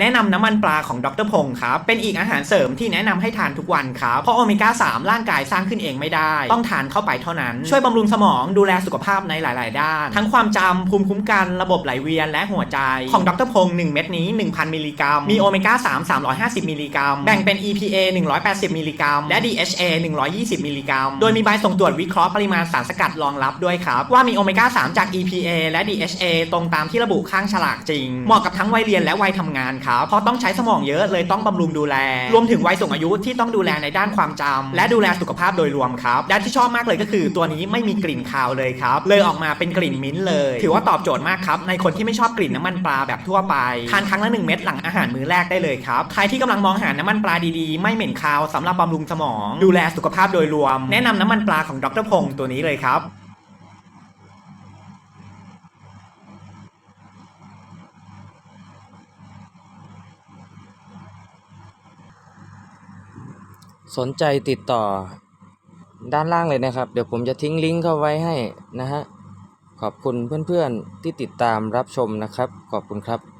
แนะนำน้ำมันปลาของดรพงศ์ครับ เป็นอีกอาหารเสริมที่แนะนำให้ทานทุกวันครับ เพราะโอเมก้า 3 ร่างกายสร้างขึ้นเองไม่ได้ ต้องทานเข้าไปเท่านั้น ช่วยบำรุงสมองดูแลสุขภาพในหลาย ๆ ด้าน ทั้งความจำภูมิคุ้มกันระบบไหลเวียนและหัวใจ ของดรพงศ์1เม็ดนี้ 1,000 มิลลิกรัม มีโอเมก้า 3 350 มิลลิกรัม แบ่งเป็น EPA 180 มิลลิกรัม และ DHA 120 มิลลิกรัม โดยมีใบส่งตรวจวิเคราะห์ปริมาณสารสกัดรองรับด้วยครับว่ามีโอเมก้า 3 จาก EPA และ DHA ตรงตามที่ระบุข้างฉลากจริง เหมาะกับทั้งวัยเรียนและวัยทำงานครับ เพราะต้องใช้สมองเยอะเลยต้องบำรุงดูแล รวมถึงวัยสูงอายุที่ต้องดูแลในด้านความจำและดูแลสุขภาพโดยรวมครับ ด้านที่ชอบมากเลยก็คือตัวนี้ไม่มีกลิ่นคาวเลยครับ เลยออกมาเป็นกลิ่นมิ้นท์เลย ถือว่าตอบโจทย์มากครับ ในคนที่ไม่ชอบกลิ่นน้ำมันปลาแบบทั่วไป ทานครั้งละหนึ่งเม็ดหลังอาหารมื้อแรกได้เลยครับ ใครที่กำลังมองหาน้ำมันปลาดีๆ ไม่เหม็นคาวสำหรับบำรุงสมอง ดูแลสุขภาพโดยรวม แนะนำน้ำมันปลาของดรพงศ์ตัวนี้เลยครับ สนใจติดต่อด้านล่างเลยนะครับ เดี๋ยวผมจะทิ้งลิงก์เข้าไว้ให้นะฮะ ขอบคุณเพื่อนๆที่ติดตามรับชมนะครับ ขอบคุณครับ